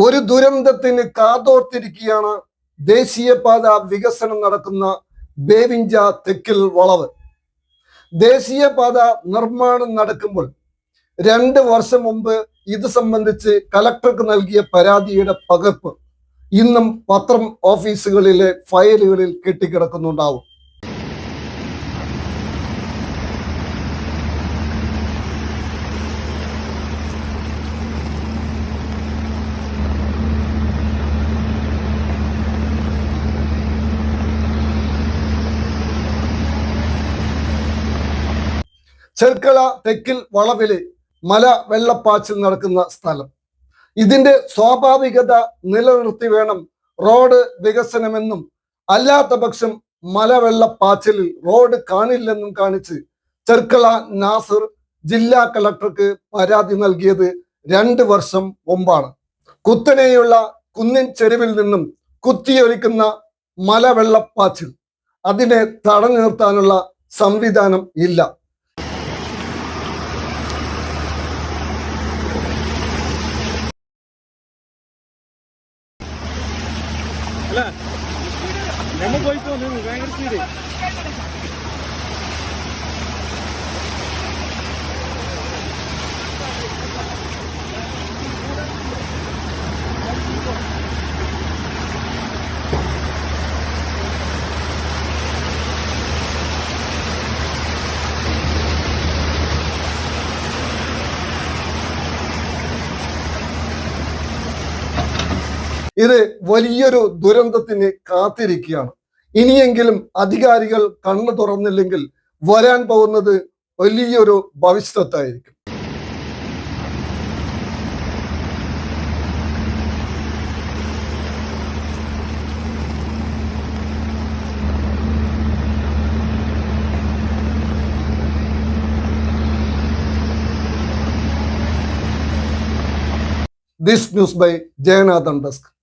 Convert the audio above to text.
ഒരു ദുരന്തത്തിന് കാതോർത്തിരിക്കുകയാണ് ദേശീയപാത വികസനം നടക്കുന്ന ബേവിഞ്ച തെക്കിൽ വളവ്. ദേശീയപാത നിർമ്മാണം നടക്കുമ്പോൾ രണ്ട് വർഷം മുമ്പ് ഇത് സംബന്ധിച്ച് കലക്ടർക്ക് നൽകിയ പരാതിയുടെ പകർപ്പ് ഇന്നും പത്രം ഓഫീസുകളിലെ ഫയലുകളിൽ കെട്ടിക്കിടക്കുന്നുണ്ടാവും. ചെർക്കള തെക്കിൽ വളവിൽ മല വെള്ളപ്പാച്ചിൽ നടക്കുന്ന സ്ഥലം. ഇതിന്റെ സ്വാഭാവികത നിലനിർത്തി വേണം റോഡ് വികസനമെന്നും അല്ലാത്ത പക്ഷം മലവെള്ളപ്പാച്ചിലിൽ റോഡ് കാണില്ലെന്നും കാണിച്ച് ചെർക്കള നാസർ ജില്ലാ കളക്ടർക്ക് പരാതി നൽകിയത് രണ്ട് വർഷം മുമ്പാണ്. കുത്തനെയുള്ള കുന്നിൻ ചെരുവിൽ നിന്നും കുത്തിയൊലിക്കുന്ന മലവെള്ളപ്പാച്ചിൽ അതിനെ തടഞ്ഞു നിർത്താനുള്ള സംവിധാനം ഇല്ല. അല്ല നമ്മൾ പോയി പോന്നു ഭയങ്കര സ്പീഡ് ഇത് വലിയൊരു ദുരന്തത്തിന് കാത്തിരിക്കുകയാണ്. ഇനിയെങ്കിലും അധികാരികൾ കണ്ണു തുറന്നില്ലെങ്കിൽ വരാൻ പോകുന്നത് വലിയൊരു ഭവിഷ്യത്തായിരിക്കും. This news by Jayanathan desk